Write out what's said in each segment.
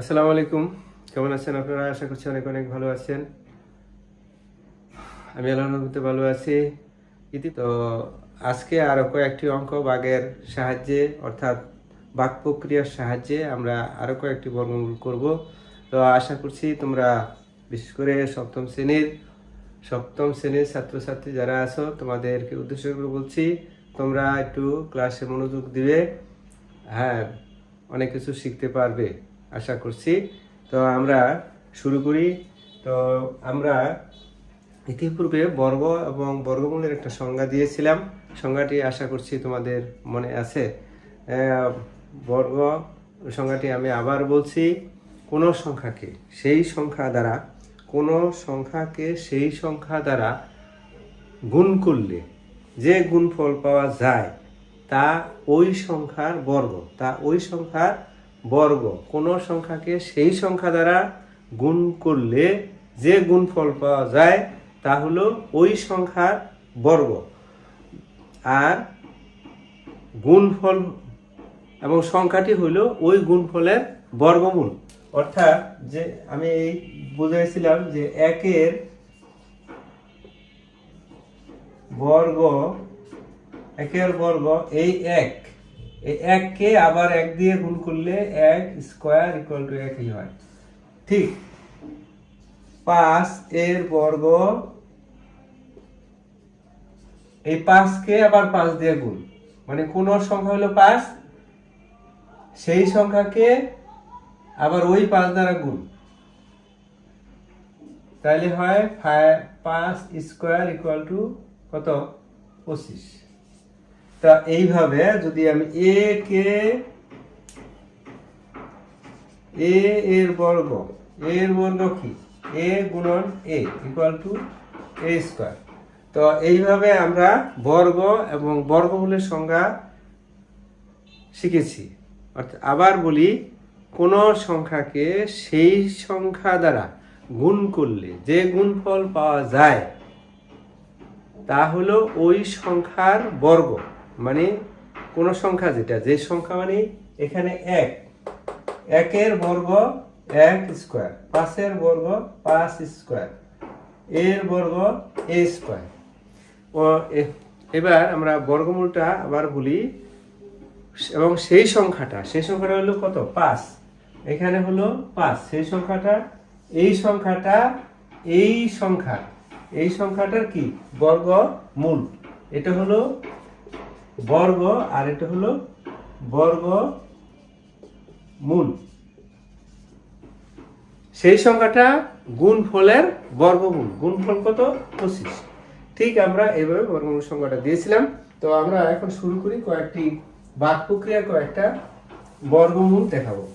আসসালামু আলাইকুম। কেমন আছেন আপনারা? আশা করছি অনেক অনেক ভালো আছেন। আমি আল্লাহর মধ্যে ভালো আছি। ইতি তো আজকে আরও কয়েকটি অঙ্ক বাঘের সাহায্যে, অর্থাৎ বাক প্রক্রিয়ার সাহায্যে আমরা আরও কয়েকটি বর্গমূল করব। তো আশা করছি তোমরা, বিশেষ করে সপ্তম শ্রেণির সপ্তম শ্রেণির ছাত্রছাত্রী যারা আছো, তোমাদেরকে উদ্দেশ্য করে বলছি, তোমরা একটু ক্লাসে মনোযোগ দিবে। হ্যাঁ অনেক কিছু শিখতে পারবে। আশা করছি। তো আমরা শুরু করি। তো আমরা ইতিপূর্বে বর্গ এবং বর্গমূলের একটা সংজ্ঞা দিয়েছিলাম। সংজ্ঞাটি আশা করছি তোমাদের মনে আছে। বর্গ সংজ্ঞাটি আমি আবার বলছি, কোনো সংখ্যাকে সেই সংখ্যা দ্বারা, কোনো সংখ্যাকে সেই সংখ্যা দ্বারা গুণ করলে যে গুণফল পাওয়া যায়, তা ওই সংখ্যার বর্গ, তা ওই সংখ্যার বর্গ। কোনো সংখ্যাকে সেই সংখ্যা দ্বারা গুণ করলে যে গুণফল পাওয়া যায়, তা হলো ওই সংখ্যার বর্গ। আর গুণফল এবং সংখ্যাটি হলো ওই গুণফলের বর্গমূল। অর্থাৎ যে আমি এই বুঝাইছিলাম যে একের বর্গ একের বর্গ এই এক। এই এককে আবার এক দিয়ে গুণ করলে এক স্কোয়ার ইকুয়াল টু একই হয়। ঠিক। পাঁচ এর বর্গ, এই পাঁচকে আবার পাঁচ দিয়ে গুণ। মানে কোন সংখ্যা হলো পাঁচ? সেই সংখ্যাকে আবার ওই পাঁচ দ্বারা গুণ। তাহলে হয় ফাইভ পাঁচ স্কোয়ার ইকুয়াল টু কত? পঁচিশ। তা এইভাবে যদি আমি এ কে এ এর বর্গ এর বর্গ কি? এ গুণন a equal to a square তো এইভাবে আমরা বর্গ এবং বর্গমূলের সংজ্ঞা শিখেছি। অর্থাৎ আবার বলি, কোন সংখ্যাকে সেই সংখ্যা দ্বারা গুণ করলে যে গুণফল পাওয়া যায়, তা হলো ওই সংখ্যার বর্গ। মানে কোন সংখ্যা যেটা, যে সংখ্যা মানে এখানে এক। একের বর্গ এক স্কোয়ার, পাঁচের বর্গ পাঁচ স্কোয়ার, এর বর্গ এ স্কোয়ার। ও এবার আমরা বর্গমূলটা আবার বলি, এবং সেই সংখ্যাটা সেই সংখ্যাটা হলো কত? পাঁচ। এখানে হলো পাঁচ। সেই সংখ্যাটা, এই সংখ্যাটা, এই সংখ্যা, এই সংখ্যাটার কি? বর্গ মূল এটা হলো বর্গ, আর এটা হলো বর্গ মূল। সেই সংখ্যাটা গুণফলের বর্গমূল। গুণফল কত? পঁচিশ। ঠিক আমরা এইভাবে বর্গমূল সংখ্যাটা দিয়েছিলাম। তো আমরা এখন শুরু করি কয়েকটি বাক প্রক্রিয়ার কয়েকটা বর্গমূল দেখাবো।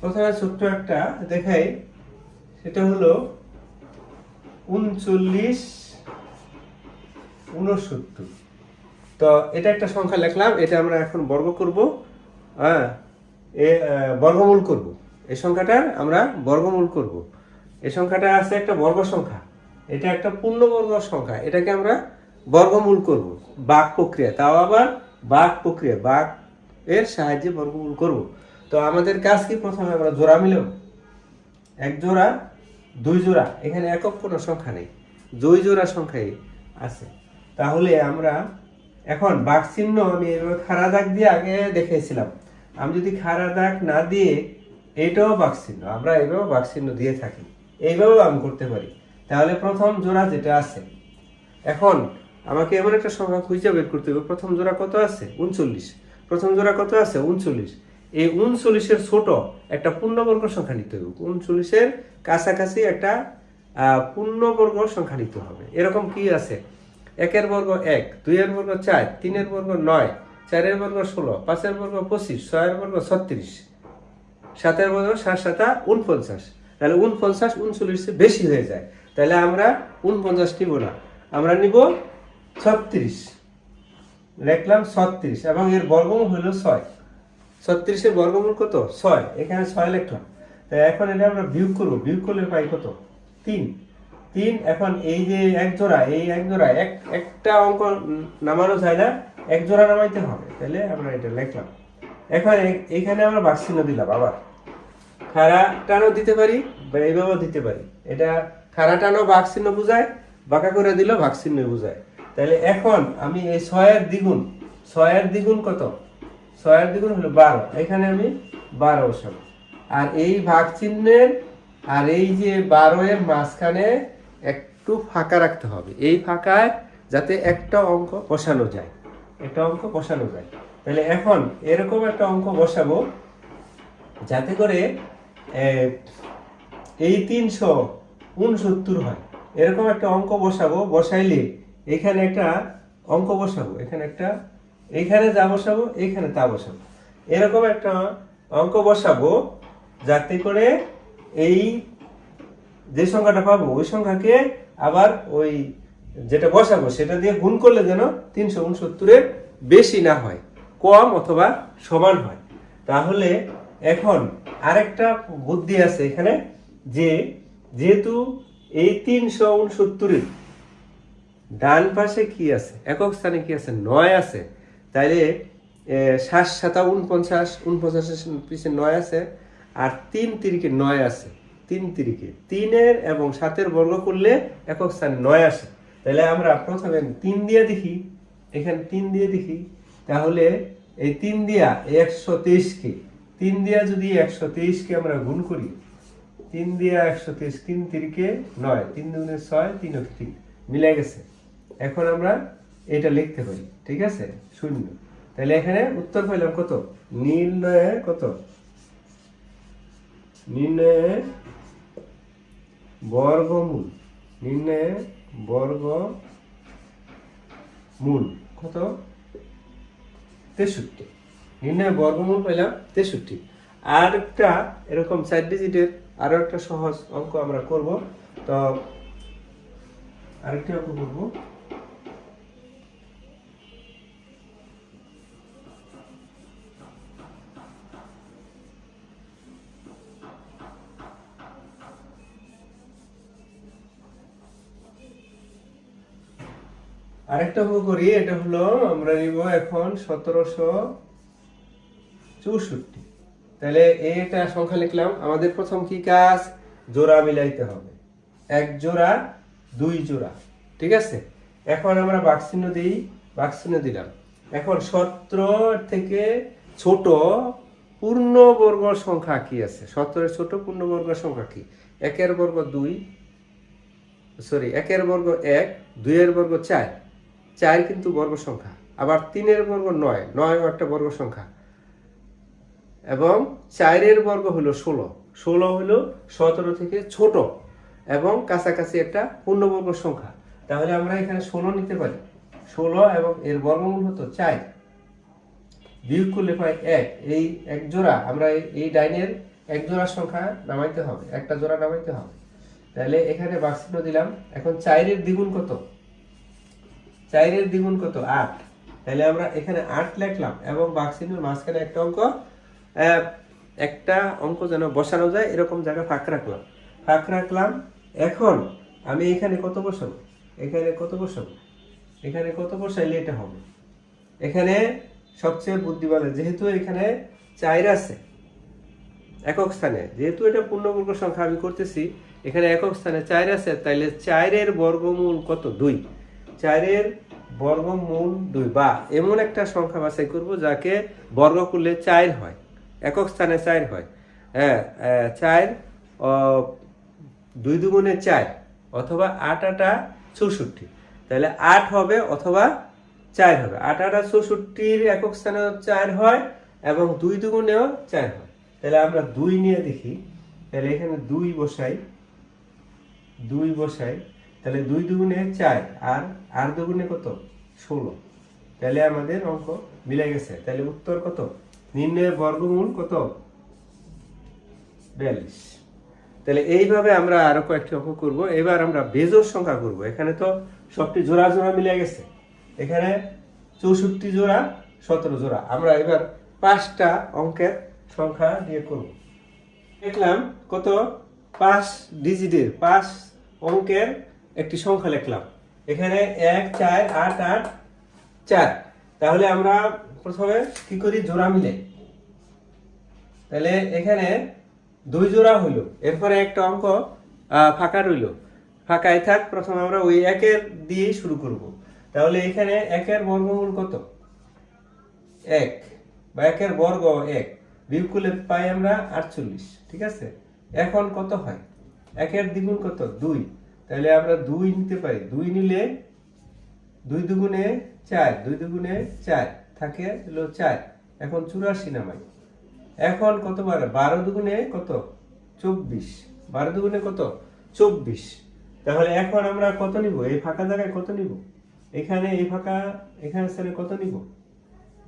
প্রথমে ছোট্ট একটা দেখাই। সেটা হলো উনচল্লিশ, উনসত্তর। তো এটা একটা সংখ্যা লিখলাম, এটা আমরা এখন বর্গ করব হ্যাঁ এ বর্গমূল করব। এই সংখ্যাটার আমরা বর্গমূল করব। এই সংখ্যাটা আছে একটা বর্গ সংখ্যা, এটা একটা পূর্ণবর্গ সংখ্যা, এটাকে আমরা বর্গমূল করব, বাক প্রক্রিয়া। তাও আবার বাক প্রক্রিয়া, বাক এর সাহায্যে বর্গমূল করব। তো আমাদের কাজ কি? প্রথমে আমরা জোড়া মিলব। এক জোড়া দুই জোড়া। এখানে একক কোনো সংখ্যা নেই। দুই জোড়া সংখ্যাই আছে। তাহলে আমরা এখন বাঘ চিহ্ন আমি এভাবে খাড়া দাগ দিয়ে আগে দেখেছিলাম আমি যদি খাড়া দাগ না দিয়ে এটাও বাঘ চিহ্ন, আমরা এইভাবে বাঘ চিহ্ন দিয়ে থাকি। এইভাবেও আমি করতে পারি। তাহলে প্রথম জোড়া যেটা আছে, এখন আমাকে এমন একটা সংখ্যা খুঁজে বের করতে হবে। প্রথম জোড়া কত আছে? উনচল্লিশ। প্রথম জোড়া কত আছে? উনচল্লিশ। এই উনচল্লিশের ছোট একটা পূর্ণবর্গ সংখ্যা নিতে হবে। উনচল্লিশের কাছাকাছি একটা পূর্ণবর্গ সংখ্যা নিতে হবে। এরকম কি আছে? একের বর্গ এক, দুইয়ের বর্গ চার, তিনের বর্গ নয়, চারের বর্গ ষোলো, পাঁচের বর্গ পঁচিশ, ছয়ের বর্গ ছত্রিশ, সাতের বর্গ সাত, সাতা উনপঞ্চাশ। তাহলে উনপঞ্চাশ উনচল্লিশে বেশি হয়ে যায়। তাহলে আমরা উনপঞ্চাশ নিব না। আমরা নিব ছত্রিশ। লিখলাম ছত্রিশ এবং এর বর্গমূল হলো ছয়। ছত্রিশের বর্গমূল কত? ছয়। এখানে ছয় লিখলাম তাই এখন এটা আমরা বিয়োগ করব। বিয়োগ করলে পাই কত? তিন। তিন, এখন এই যে এক জোড়া, এই এক জোড়া, এক, একটা অঙ্ক নামানো যায় না, এক জোড়া নামাইতে হবে। তাহলে আমরা এটা লিখলাম। এখন এখানে আমরা বাক্সিন্ন দিলাম আবার। খাড়া টানও দিতে পারি বা এইভাবেও দিতে পারি। এটা খাড়া টানও বাক্সিন্ন বোঝায়, বাঁকা করে দিলেও বাক্সিন্ন বোঝায়। তাহলে এখন আমি এই ছয়ের দ্বিগুণ ছয়ের দ্বিগুণ কত? ছয়ের দ্বিগুণ হলো বারো। এখানে আমি বারো বসাবো। আর এই ভাগ চিহ্নের আর এই যে বারো এর মাঝখানে একটু ফাঁকা রাখতে হবে। এই ফাঁকায় যাতে একটা অঙ্ক বসানো যায়। একটা অঙ্ক বসানো যায়। তাহলে এখন এরকম একটা অঙ্ক বসাবো, যাতে করে এই তিনশো উনসত্তর হয়। এরকম একটা অঙ্ক বসাবো, বসাইলে এখানে একটা অঙ্ক বসাবো। এখানে একটা এখানে যা বসাবো, এখানে তা বসাবো। এরকম একটা অঙ্ক বসাবো, যাতে করে এই যে সংখ্যাটা পাবো, ওই সংখ্যাকে আবার ওই যেটা বসাবো, সেটা দিয়ে গুণ করলে যেন তিনশো উনসত্তরের বেশি না হয়, কম অথবা সমান হয়। তাহলে এখন আরেকটা বুদ্ধি আছে এখানে, যে যেহেতু এই তিনশো উনসত্তরের ডান পাশে কি আছে, একক স্থানে কি আছে, নয় আছে তাইলে ষাট সাতা উনপঞ্চাশ উনপঞ্চাশের পিছিয়ে নয় আছে, আর তিন তিরিকে নয় আছে। তিন তিরিকে। তিনের এবং সাতের বর্গ করলে একক স্থানে নয় আসে। তাহলে আমরা প্রথমে তিন দিয়ে দেখি। এখানে তিন দিয়ে দেখি। তাহলে এই তিন দিয়া একশো তেইশকে, তিন দিয়া যদি একশো তেইশকে আমরা গুণ করি, তিন দিয়া একশো তেইশ, তিন তিরিকে নয়, তিন দুগুণে ছয়, তিন তিন মিলে গেছে। এখন আমরা এটা লিখতে পারি ঠিক আছে? শূন্য। তাহলে এখানে উত্তর পাইলাম কত? নির্ণয়ে কত? নির্ণয়ে বর্গমূল। নির্ণয়ে বর্গ মূল কত? তেষট্টি। নির্ণয় বর্গমূল পেলাম তেষট্টি। আর একটা এরকম চার ডিজিটের আরও একটা সহজ অঙ্ক আমরা করব। তো আরেকটি অঙ্ক করব। আরেকটা অঙ্ক করি, এটা হলো আমরা নিব এখন সতেরোশো চৌষট্টি। তাহলে এটা সংখ্যা লিখলাম, আমাদের প্রথম কি কাজ? জোড়া মিলাইতে হবে। এক জোড়া, দুই জোড়া, ঠিক আছে? এখন আমরা বাক্সিন্ন দিই বাক্সিন্ন দিলাম। এখন সতেরো থেকে ছোট পূর্ণবর্গ সংখ্যা কি আছে? সতেরোর ছোট পূর্ণবর্গ সংখ্যা কি? একের বর্গ দুই সরি একের বর্গ এক, দুইয়ের বর্গ চার। চার কিন্তু বর্গ সংখ্যা, আবার তিনের বর্গ নয় নয় একটা বর্গ সংখ্যা। এবং চারের বর্গ হলো ষোলো ষোলো হলো সতেরো থেকে ছোট, এবং কাছাকাছি একটা পূর্ণবর্গ সংখ্যা। তাহলে আমরা এখানে ষোলো নিতে পারি। ষোলো এবং এর বর্গমূল হতো চার। বিয়োগ করলে পাই এক। এই এক জোড়া, আমরা এই- ডাইনের এক জোড়া সংখ্যা নামাইতে হবে, একটা জোড়া নামাইতে হবে। তাহলে এখানে বাক্সিন্য দিলাম। এখন চারের দ্বিগুণ কত? চারের দ্বিগুণ কত? আট। তাহলে আমরা এখানে আট লিখলাম এবং বাক্সিনের মাঝখানে একটা অঙ্ক একটা অঙ্ক যেন বসানো যায়, এরকম জায়গা ফাঁক রাখলাম। ফাঁক রাখলাম। এখন আমি এখানে কত বসাবো? এখানে কত বসাবো? এখানে কত বসাইলে এটা হবে? এখানে সবচেয়ে বুদ্ধিমানের, যেহেতু এখানে চার আছে একক স্থানে, যেহেতু এটা পূর্ণবর্গ সংখ্যা আমি করতেছি, এখানে একক স্থানে চার আছে, তাইলে চারের বর্গমূল কত? দুই। চারের বর্গমূল দুই, বা এমন একটা সংখ্যা বাছাই করব যাকে বর্গ করলে চার হয়, একক স্থানে চার হয়। হ্যাঁ চার দুই দুগুণে চার, অথবা আট আটা চৌষট্টি। তাহলে আট হবে অথবা চার হবে। আট আটা চৌষট্টির একক স্থানে চার হয় এবং দুই দুগুণেও চার হয়। তাহলে আমরা দুই নিয়ে দেখি। তাহলে এখানে দুই বসাই দুই বসাই তাহলে দুই দুগুণে চার আর আর দুগুণে কত? ষোলো। তাহলে আমাদের অঙ্ক মিলে গেছে। তাহলে উত্তর কত? নির্ণয়ের বর্গমূল কত? বিয়াল্লিশ। তাহলে এইভাবে আমরা আরও কয়েকটি অঙ্ক করব। এবার আমরা বেজোর সংখ্যা করব। এখানে তো সবটি জোড়া জোড়া মিলে গেছে। এখানে চৌষট্টি জোড়া, সতেরো জোড়া। আমরা এবার পাঁচটা অঙ্কের সংখ্যা দিয়ে করব। দেখলাম কত? পাঁচ ডিজিটের, পাঁচ অঙ্কের একটি সংখ্যা লিখলাম। এখানে এক, চার, আট আট, চার। তাহলে আমরা প্রথমে কি করি? জোড়া মিলে। তাহলে এখানে দুই জোড়া হইল। এরপরে একটা অঙ্ক ফাঁকা রইল। ফাঁকায় থাক, প্রথমে আমরা ওই একের দিয়েই শুরু করব। তাহলে এখানে একের বর্গমূল কত? এক বা একের বর্গ এক। বিয়োগ পাই আমরা আটচল্লিশ, ঠিক আছে? এখন কত হয়? একের দ্বিগুণ কত? দুই। তাহলে আমরা দুই নিতে পারি। দুই নিলে দুই দুগুণে চার, দুই দুগুণে চার থাকে হলো চার। এখন চুরাশি নামাই। এখন কত বার? বারো দুগুণে কত? চব্বিশ। বারো দুগুণে কত? চব্বিশ। তাহলে এখন আমরা কত নিব? এই ফাঁকা জায়গায় কত নিব? এখানে এই ফাঁকা, এখানে স্থানে কত নিব?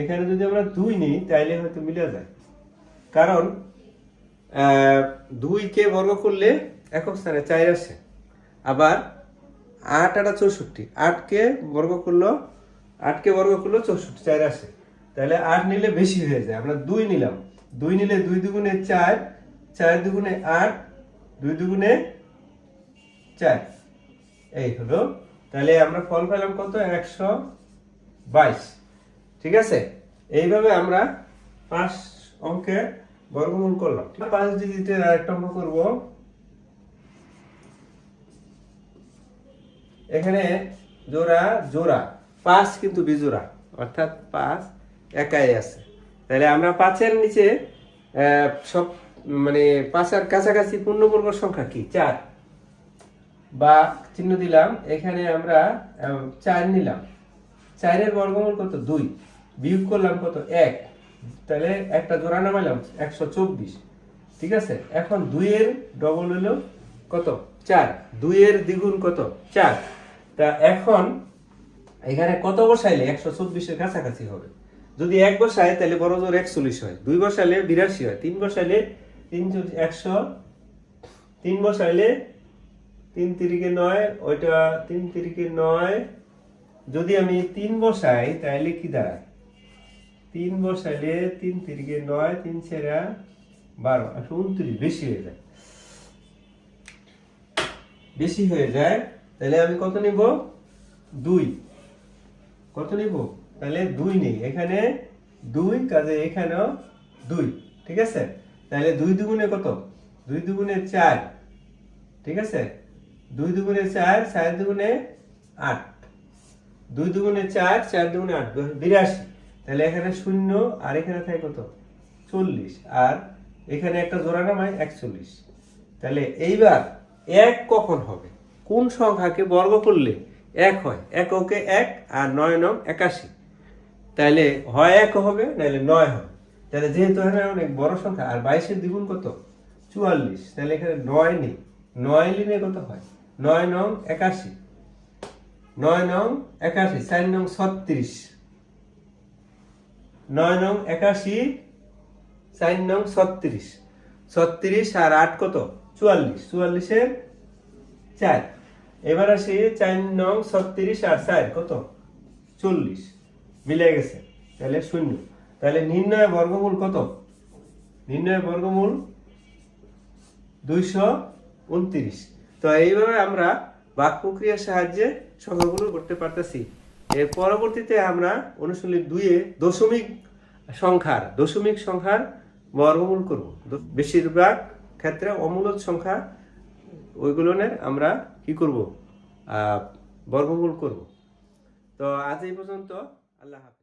এখানে যদি আমরা দুই নিই, তাইলে হয়তো মিলে যায়। কারণ দুইকে বর্গ করলে একক স্থানে চার আসে। আবার আট আটা চৌষট্টি। আটকে বর্গ করল, আটকে বর্গ করল চৌষট্টি, চার আসে। তাহলে আট নিলে বেশি হয়ে যায়, আমরা দুই নিলাম। দুই নিলে দুই দুগুণে চার চার দুগুণে আট, দুই দুগুণে চার। এই হলো। তাহলে আমরা ফল পেলাম কত? একশো বাইশ। ঠিক আছে? এইভাবে আমরা পাঁচ অঙ্কে বর্গমূল করলাম। পাঁচ ডিজিটের আরেকটা অঙ্ক করব। এখানে জোড়া জোড়া। পাঁচ কিন্তু বিজোড়া। অর্থাৎ পাঁচ একাই আছে। তাহলে আমরা পাঁচের নিচে সব মানে পাঁচের কাছাকাছি পূর্ণবর্গ সংখ্যা কি? চার। বা চিহ্ন দিলাম, এখানে আমরা চার নিলাম। চারের বর্গমূল কত? দুই। বিয়োগ করলাম কত? এক। তাহলে একটা জোড়া নামাইলাম একশো চব্বিশ। ঠিক আছে? এখন দুইয়ের ডবল হলো কত? চার। দুইয়ের দ্বিগুণ কত? চার। তা এখন এখানে কত বসাইলে? একশো চব্বিশের কাছাকাছি হবে। যদি এক বসায়, তাহলে বড় জোর একচল্লিশ হয়। দুই বসাইলে বিরাশি হয়। তিন বসাইলে তিন একশো। তিন বসাইলে তিন তিরিকে নয়, ওইটা তিন তিরিকে নয়। যদি আমি তিন বসাই, তাহলে কি দাঁড়ায়? তিন বসাইলে তিন তিরিকে নয়, তিন ছেড়া বারো। একশো উনত্রিশ, বেশি হয়ে যায়। বেশি হয়ে যায় তাহলে আমি কত নিব? দুই। কত নিব? তাহলে দুই নেই। এখানে দুই, কাজে এখানেও দুই। ঠিক আছে? তাহলে দুই দুগুণে কত? দুই দুগুণে চার। ঠিক আছে? দুই দুগুণে চার চার দুগুণে আট। দুই দুগুণে চার চার দুগুণে আট। বিরাশি। তাহলে এখানে শূন্য, আর এখানে থাকে কত? চল্লিশ। আর এখানে একটা জোড়া নামায় একচল্লিশ। তাহলে এইবার এক কখন হবে? কোন সংখ্যাকে বর্গ করলে এক হয়? এককে এক আর নয় নং একাশি। তাহলে হয় এক হবে নাহলে নয় হবে। তাহলে যেহেতু এখানে অনেক বড় সংখ্যা, আর বাইশের দ্বিগুণ কত? চুয়াল্লিশ। তাহলে এখানে নয় নেই। নয় লিনে কত হয়? নয় নং একাশি। নয় নং একাশি, চার নং ছত্রিশ। নয় নং একাশি, চার নং ছত্রিশ। ছত্রিশ আর আট কত? চুয়াল্লিশ। চুয়াল্লিশের চার। এবার আসি চার নং ছত্রিশ আর চার, কত? চল্লিশ। মিলে গেছে। তাহলে শূন্য। তাহলে নির্ণয় বর্গমূল কত? নির্ণয় বর্গমূল দুইশো উনত্রিশ। তো এইভাবে আমরা বাক প্রক্রিয়ার সাহায্যে সংখ্যাগুলো করতে পারতেছি। এর পরবর্তীতে আমরা অনুশীলনী দুইয়ে দশমিক সংখ্যার দশমিক সংখ্যার বর্গমূল করব। বেশিরভাগ ক্ষেত্রে অমূলদ সংখ্যা ওইগুলোনের আমরা কি করব? বর্গমূল করব। তো আজ এই পর্যন্ত আল্লাহ হাফেজ।